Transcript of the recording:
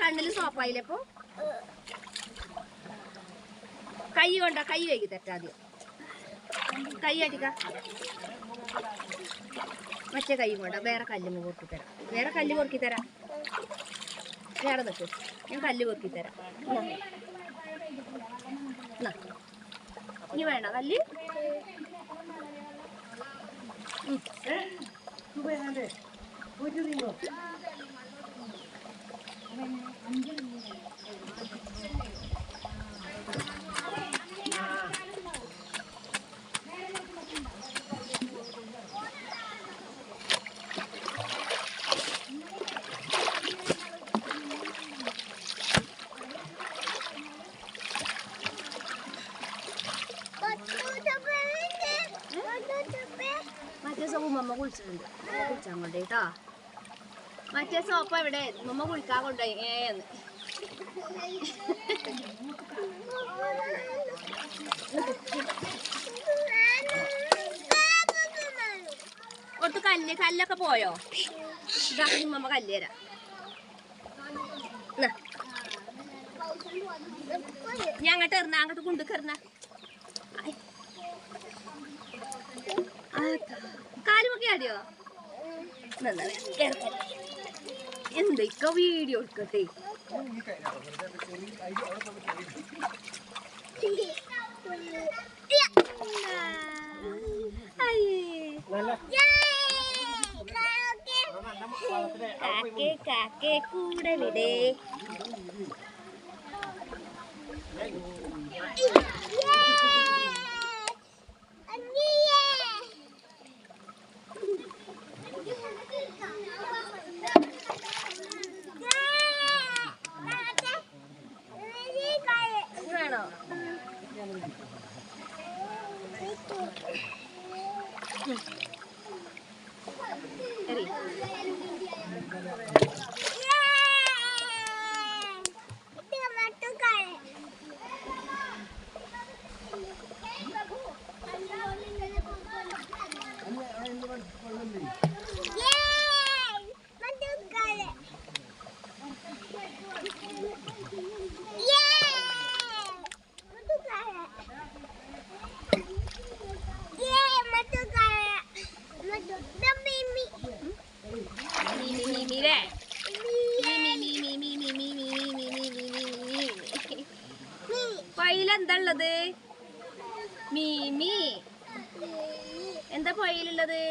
കണ്ണിൽ സോപ്പായില്ലേ കൈ കൊണ്ട കൈ വൈകി തെറ്റാദ്യം കൈ അടിക്ക മറ്റേ കൈ കൊണ്ട വേറെ കല്ല് പൊറുക്കി തരാം. വേറെ കല്ല് പൊറുക്കി തരാം. വേറെ നിൽക്ക് ഞാൻ കല്ല് പൊറുക്കി തരാം. ഇനി വേണ കല്ല്? ഉം. Mama, what's in there? What's in there? മറ്റേ സോപ്പ് എവിടെ? മമ്മ കുളിക്കാൻ കൊണ്ടുപോയി. ഏന്ന് ഒട്ട് കല്ല് കല്ലൊക്കെ പോയോ? ഇതാ കല്ല് തരാം. ഞാൻ അങ്ങോട്ട് എറിഞ്ഞ അങ്ങോട്ട് കൊണ്ടു കയറുന്ന കാലുമൊക്കെ ആടിയോ? എന്തൊക്കെ വീഡിയോ എടുക്കട്ടെ കാക്കേ കാക്കേ കൂടെ Ready. അല്ലേ പൊയിലെന്താ ഉള്ളത് മീമി എന്താ പൊയിലുള്ളത്?